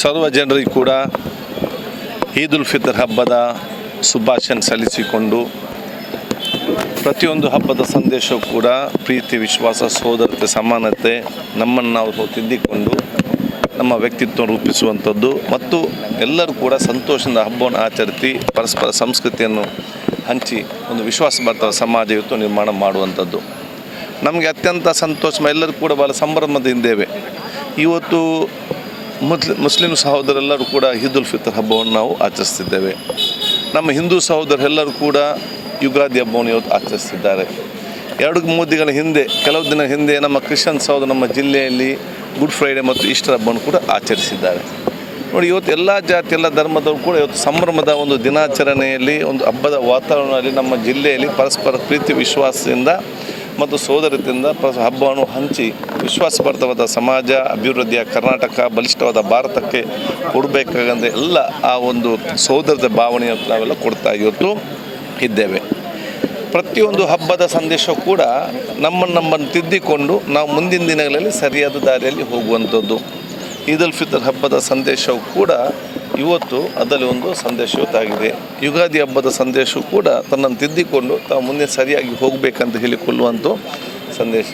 ಸರ್ವ ಜನರಿಗೆ ಕೂಡ ಈದ್ ಉಲ್ ಫಿತರ್ ಹಬ್ಬದ ಶುಭಾಶಯ ಸಲ್ಲಿಸಿಕೊಂಡು ಪ್ರತಿಯೊಂದು ಹಬ್ಬದ ಸಂದೇಶವೂ ಕೂಡ ಪ್ರೀತಿ, ವಿಶ್ವಾಸ ಸೋದರತೆ ಸಮಾನತೆ ನಮ್ಮನ್ನು ನಾವು ತಿದ್ದಿಕೊಂಡು ನಮ್ಮ ವ್ಯಕ್ತಿತ್ವ ರೂಪಿಸುವಂಥದ್ದು ಮತ್ತು ಎಲ್ಲರೂ ಕೂಡ ಸಂತೋಷದಿಂದ ಹಬ್ಬವನ್ನು ಆಚರಿಸಿ ಪರಸ್ಪರ ಸಂಸ್ಕೃತಿಯನ್ನು ಹಂಚಿ ಒಂದು ವಿಶ್ವಾಸ ಸಮಾಜ ಇವತ್ತು ನಿರ್ಮಾಣ ಮಾಡುವಂಥದ್ದು. ನಮಗೆ ಅತ್ಯಂತ ಸಂತೋಷ, ಎಲ್ಲರೂ ಕೂಡ ಬಹಳ ಸಂಭ್ರಮದಿಂದೇವೆ ಇವತ್ತು ಮುಸ್ಲಿ ಸಹೋದರೆಲ್ಲರೂ ಕೂಡ ಈದ್ ಉಲ್ ಫಿತರ್ ಹಬ್ಬವನ್ನು ನಾವು ಆಚರಿಸ್ತಿದ್ದೇವೆ. ನಮ್ಮ ಹಿಂದೂ ಸಹೋದರರೆಲ್ಲರೂ ಕೂಡ ಯುಗಾದಿ ಹಬ್ಬವನ್ನು ಇವತ್ತು ಆಚರಿಸ್ತಿದ್ದಾರೆ. ಎರಡು ಮೂರು ದಿನಗಳ ಹಿಂದೆ, ಕೆಲವು ದಿನ ಹಿಂದೆ ನಮ್ಮ ಕ್ರಿಶ್ಚಿಯನ್ ಸಹೋದರ ನಮ್ಮ ಜಿಲ್ಲೆಯಲ್ಲಿ ಗುಡ್ ಫ್ರೈಡೆ ಮತ್ತು ಈಸ್ಟರ್ ಹಬ್ಬವನ್ನು ಕೂಡ ಆಚರಿಸಿದ್ದಾರೆ. ನೋಡಿ, ಇವತ್ತು ಎಲ್ಲ ಜಾತಿ, ಎಲ್ಲ ಧರ್ಮದವರು ಕೂಡ ಇವತ್ತು ಸಂಭ್ರಮದ ಒಂದು ದಿನಾಚರಣೆಯಲ್ಲಿ, ಒಂದು ಹಬ್ಬದ ವಾತಾವರಣದಲ್ಲಿ ನಮ್ಮ ಜಿಲ್ಲೆಯಲ್ಲಿ ಪರಸ್ಪರ ಪ್ರೀತಿ, ವಿಶ್ವಾಸದಿಂದ ಮತ್ತು ಸೋದರತೆಯಿಂದ ಹಬ್ಬವನ್ನು ಹಂಚಿ ವಿಶ್ವಾಸಭರಿತವಾದ ಸಮಾಜ, ಅಭಿವೃದ್ಧಿಯ ಕರ್ನಾಟಕ, ಬಲಿಷ್ಠವಾದ ಭಾರತಕ್ಕೆ ಕೊಡಬೇಕಾಗಂದ್ರೆ ಎಲ್ಲ ಆ ಒಂದು ಸೋದರದ ಭಾವನೆಯನ್ನು ನಾವೆಲ್ಲ ಕೊಡ್ತಾ ಇವತ್ತು ಇದ್ದೇವೆ. ಪ್ರತಿಯೊಂದು ಹಬ್ಬದ ಸಂದೇಶ ಕೂಡ ನಮ್ಮನ್ನು ನಮ್ಮನ್ನು ತಿದ್ದಿಕೊಂಡು ನಾವು ಮುಂದಿನ ದಿನಗಳಲ್ಲಿ ಸರಿಯಾದ ದಾರಿಯಲ್ಲಿ ಹೋಗುವಂಥದ್ದು. ಈದ್ ಉಲ್ ಫಿತರ್ ಹಬ್ಬದ ಸಂದೇಶವು ಕೂಡ ಇವತ್ತು ಅದರಲ್ಲಿ ಒಂದು ಸಂದೇಶವತ್ತಾಗಿದೆ ಯುಗಾದಿ ಹಬ್ಬದ ಸಂದೇಶವು ಕೂಡ ತನ್ನನ್ನು ತಿದ್ದಿಕೊಂಡು ತಾವು ಮುಂದೆ ಸರಿಯಾಗಿ ಹೋಗಬೇಕಂತ ಹೇಳಿಕೊಳ್ಳುವಂಥ ಸಂದೇಶ.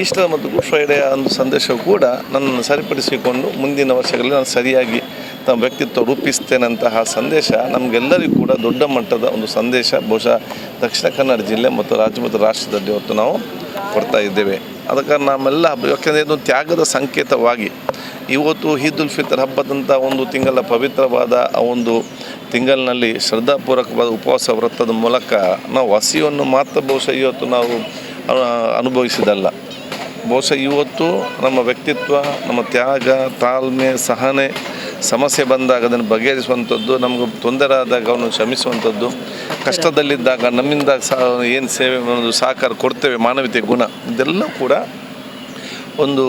ಈಸ್ಟರ್ ಮತ್ತು ಗುಡ್ ಫ್ರೈಡೇ ಒಂದು ಸಂದೇಶವು ಕೂಡ ನನ್ನನ್ನು ಸರಿಪಡಿಸಿಕೊಂಡು ಮುಂದಿನ ವರ್ಷಗಳಲ್ಲಿ ನಾನು ಸರಿಯಾಗಿ ತಮ್ಮ ವ್ಯಕ್ತಿತ್ವ ರೂಪಿಸ್ತೇನಂತಹ ಸಂದೇಶ ನಮಗೆಲ್ಲರಿಗೂ ಕೂಡ ದೊಡ್ಡ ಮಟ್ಟದ ಒಂದು ಸಂದೇಶ. ಬಹುಶಃ ದಕ್ಷಿಣ ಕನ್ನಡ ಜಿಲ್ಲೆ ಮತ್ತು ರಾಜ್ಯ ಮತ್ತು ರಾಷ್ಟ್ರದಲ್ಲಿ ಇವತ್ತು ನಾವು ಕೊಡ್ತಾ ಇದ್ದೇವೆ. ಅದಕ್ಕೆ ನಮ್ಮೆಲ್ಲ ಯಾಕೆಂದರೆ ಇದು ತ್ಯಾಗದ ಸಂಕೇತವಾಗಿ ಇವತ್ತು ಈದ್ ಉಲ್ ಫಿತರ್ ಹಬ್ಬದಂಥ ಒಂದು ತಿಂಗಳ ಪವಿತ್ರವಾದ ಆ ಒಂದು ತಿಂಗಳಿನಲ್ಲಿ ಶ್ರದ್ಧಾಪೂರ್ವಕವಾದ ಉಪವಾಸ ವ್ರತದ ಮೂಲಕ ನಾವು ಹಸಿವನ್ನು ಮಾತ್ರ ಬಹುಶಃ ಇವತ್ತು ನಾವು ಅನು- ಅನುಭವಿಸಿದಲ್ಲ ಬಹುಶಃ ಇವತ್ತು ನಮ್ಮ ವ್ಯಕ್ತಿತ್ವ, ನಮ್ಮ ತ್ಯಾಗ, ತಾಳ್ಮೆ, ಸಹನೆ, ಸಮಸ್ಯೆ ಬಂದಾಗ ಅದನ್ನು ಬಗೆಹರಿಸುವಂಥದ್ದು, ನಮಗೆ ತೊಂದರೆ ಆದಾಗ ಅವನು ಶ್ರಮಿಸುವಂಥದ್ದು ಕಷ್ಟದಲ್ಲಿದ್ದಾಗ ನಮ್ಮಿಂದ ಸಹ ಏನು ಸೇವೆ ಒಂದು ಸಹಕಾರ ಕೊಡ್ತೇವೆ, ಮಾನವೀಯತೆ, ಗುಣ, ಇದೆಲ್ಲ ಕೂಡ ಒಂದು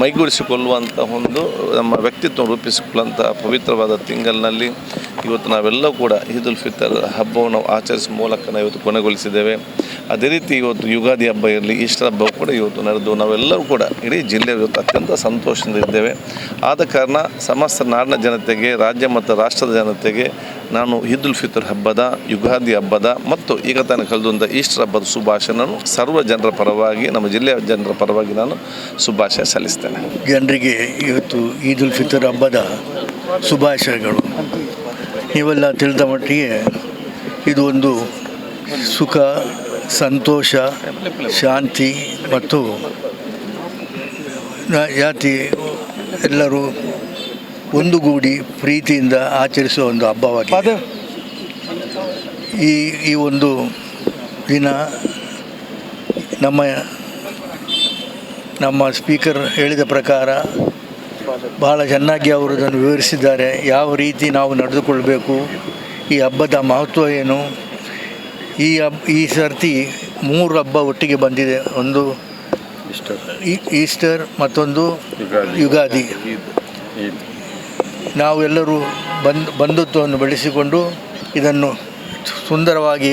ಮೈಗೂಡಿಸಿಕೊಳ್ಳುವಂಥ ಒಂದು, ನಮ್ಮ ವ್ಯಕ್ತಿತ್ವ ರೂಪಿಸಿಕೊಳ್ಳುವಂಥ ಪವಿತ್ರವಾದ ತಿಂಗಳಿನಲ್ಲಿ ಇವತ್ತು ನಾವೆಲ್ಲ ಕೂಡ ಈದ್ ಉಲ್ ಫಿತರ್ ಹಬ್ಬವನ್ನು ಆಚರಿಸುವ ಮೂಲಕ ನಾವು ಇವತ್ತು ಕೊನೆಗೊಳಿಸಿದ್ದೇವೆ. ಅದೇ ರೀತಿ ಇವತ್ತು ಯುಗಾದಿ ಹಬ್ಬ ಇರಲಿ, ಈಸ್ಟರ್ ಹಬ್ಬ ಕೂಡ ಇವತ್ತು ನಡೆದು, ನಾವೆಲ್ಲರೂ ಕೂಡ ಇಡೀ ಜಿಲ್ಲೆ ಇವತ್ತು ಅತ್ಯಂತ ಸಂತೋಷದಿಂದ ಇದ್ದೇವೆ. ಆದ ಕಾರಣ ಸಮಸ್ತ ನಾಡಿನ ಜನತೆಗೆ, ರಾಜ್ಯ ಮತ್ತು ರಾಷ್ಟ್ರದ ಜನತೆಗೆ ನಾನು ಈದ್ ಉಲ್ ಫಿತರ್ ಹಬ್ಬದ, ಯುಗಾದಿ ಹಬ್ಬದ ಮತ್ತು ಈಗ ತಾನು ಕಳೆದಂಥ ಈಸ್ಟರ್ ಹಬ್ಬದ ಶುಭಾಶಯನನ್ನು ಸರ್ವ ಜನರ ಪರವಾಗಿ, ನಮ್ಮ ಜಿಲ್ಲೆಯ ಜನರ ಪರವಾಗಿ ನಾನು ಶುಭಾಶಯ ಸಲ್ಲಿಸ್ತೇನೆ. ಜನರಿಗೆ ಇವತ್ತು ಈದ್ ಉಲ್ ಫಿತರ್ ಹಬ್ಬದ ಶುಭಾಶಯಗಳು. ನೀವೆಲ್ಲ ತಿಳಿದ ಮಟ್ಟಿಗೆ ಇದು ಒಂದು ಸುಖ ಸಂತೋಷ ಶಾಂತಿ ಮತ್ತು ಜಾತಿ ಎಲ್ಲರೂ ಒಂದುಗೂಡಿ ಪ್ರೀತಿಯಿಂದ ಆಚರಿಸುವ ಒಂದು ಹಬ್ಬವಾಗಿದೆ. ಈ ಈ ಒಂದು ದಿನ ನಮ್ಮ ನಮ್ಮ ಸ್ಪೀಕರ್ ಹೇಳಿದ ಪ್ರಕಾರ ಬಹಳ ಚೆನ್ನಾಗಿ ಅವರು ಅದನ್ನು ವಿವರಿಸಿದ್ದಾರೆ. ಯಾವ ರೀತಿ ನಾವು ನಡೆದುಕೊಳ್ಬೇಕು ಈ ಹಬ್ಬದ ಮಹತ್ವ ಏನು ಈ ಹಬ್ಬ ಈ ಸರ್ತಿ ಮೂರು ಹಬ್ಬ ಒಟ್ಟಿಗೆ ಬಂದಿದೆ. ಒಂದು ಈಸ್ಟರ್. ಮತ್ತೊಂದು ಯುಗಾದಿ. ನಾವೆಲ್ಲರೂ ಬಂದ್ ಬಂಧುತ್ವವನ್ನು ಬೆಳೆಸಿಕೊಂಡು ಇದನ್ನು ಸುಂದರವಾಗಿ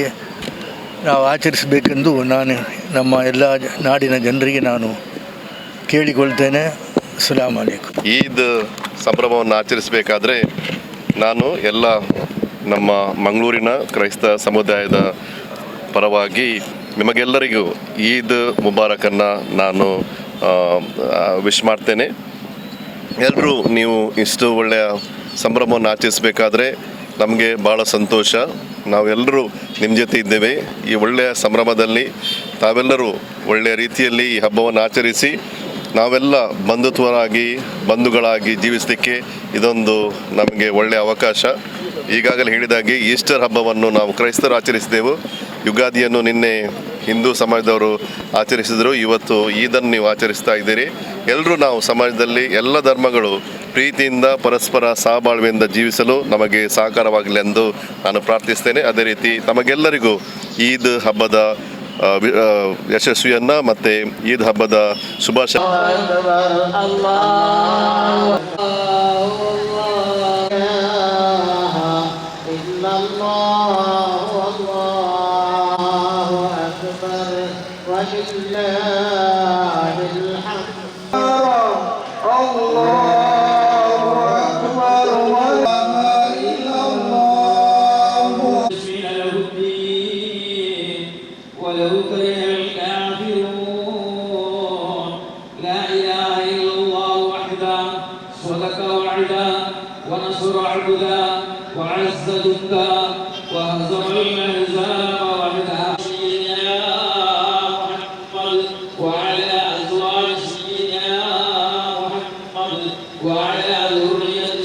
ನಾವು ಆಚರಿಸಬೇಕೆಂದು ನಾನು ನಮ್ಮ ಎಲ್ಲ ನಾಡಿನ ಜನರಿಗೆ ನಾನು ಕೇಳಿಕೊಳ್ತೇನೆ. ಅಸ್ಸಲಾಮ್ ಅಲೈಕು ಈದ್ ಸಂಭ್ರಮವನ್ನು ಆಚರಿಸಬೇಕಾದ್ರೆ ನಾನು ಎಲ್ಲ ನಮ್ಮ ಮಂಗಳೂರಿನ ಕ್ರೈಸ್ತ ಸಮುದಾಯದ ಪರವಾಗಿ ನಿಮಗೆಲ್ಲರಿಗೂ ಈದ್ ಮುಬಾರಕನ್ನು ನಾನು ವಿಶ್ ಮಾಡ್ತೇನೆ. ಎಲ್ಲರೂ ನೀವು ಇಷ್ಟು ಒಳ್ಳೆಯ ಸಂಭ್ರಮವನ್ನು ಆಚರಿಸಬೇಕಾದ್ರೆ ನಮಗೆ ಭಾಳ ಸಂತೋಷ. ನಾವೆಲ್ಲರೂ ನಿಮ್ಮ ಜೊತೆ ಇದ್ದೇವೆ. ಈ ಒಳ್ಳೆಯ ಸಂಭ್ರಮದಲ್ಲಿ ತಾವೆಲ್ಲರೂ ಒಳ್ಳೆಯ ರೀತಿಯಲ್ಲಿ ಈ ಹಬ್ಬವನ್ನು ಆಚರಿಸಿ ನಾವೆಲ್ಲ ಬಂಧುತ್ವರಾಗಿ, ಬಂಧುಗಳಾಗಿ ಜೀವಿಸಲಿಕ್ಕೆ ಇದೊಂದು ನಮಗೆ ಒಳ್ಳೆಯ ಅವಕಾಶ. ಈಗಾಗಲೇ ಹೇಳಿದಾಗೆ ಈಸ್ಟರ್ ಹಬ್ಬವನ್ನು ನಾವು ಕ್ರೈಸ್ತರು ಆಚರಿಸಿದೆವು. ಯುಗಾದಿಯನ್ನು ನಿನ್ನೆ ಹಿಂದೂ ಸಮಾಜದವರು ಆಚರಿಸಿದರು. ಇವತ್ತು ಈದನ್ನು ನೀವು ಆಚರಿಸ್ತಾ ಇದ್ದೀರಿ. ಎಲ್ಲರೂ ನಾವು ಸಮಾಜದಲ್ಲಿ ಎಲ್ಲ ಧರ್ಮಗಳು ಪ್ರೀತಿಯಿಂದ ಪರಸ್ಪರ ಸಹಬಾಳ್ವೆಯಿಂದ ಜೀವಿಸಲು ನಮಗೆ ಸಹಕಾರವಾಗಲಿ ಎಂದು ನಾನು ಪ್ರಾರ್ಥಿಸ್ತೇನೆ. ಅದೇ ರೀತಿ ತಮಗೆಲ್ಲರಿಗೂ ಈದ್ ಹಬ್ಬದ ಯಶಸ್ವಿಯನ್ನು ಮತ್ತು ಈದ್ ಹಬ್ಬದ ಶುಭಾಶಯ. الله والله أكبر ولله وعلى ذرية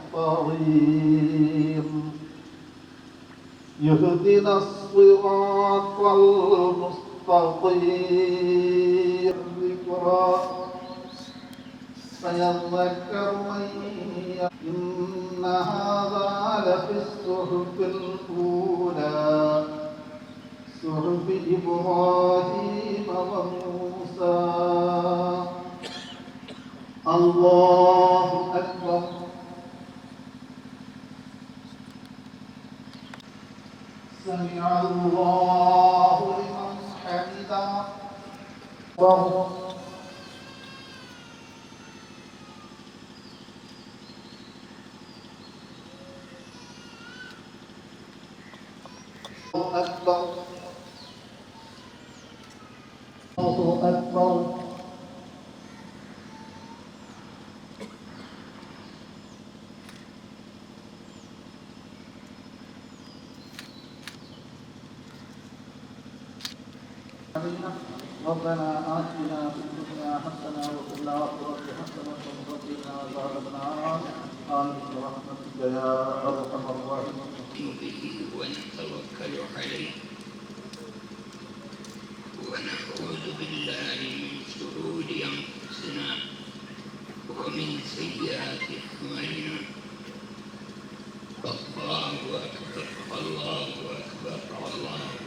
يهدنا الصراط المستقيم. ذكرى فيذكر من إن هذا لفي الصحف الأولى. صحف إبراهيم وموسى. الله أكبر سمع الله لمن حمده. الله أكبر. ربنا آتنا في الدنيا حسنة وفي الآخرة حسنة وقنا عذاب النار. آمين برحمتك يا أرحم الراحمين. به ونتوكل عليه. ونعوذ بالله من شرور أنفسنا ومن سيئات أعمالنا. الله أكبر الله أكبر الله أكبر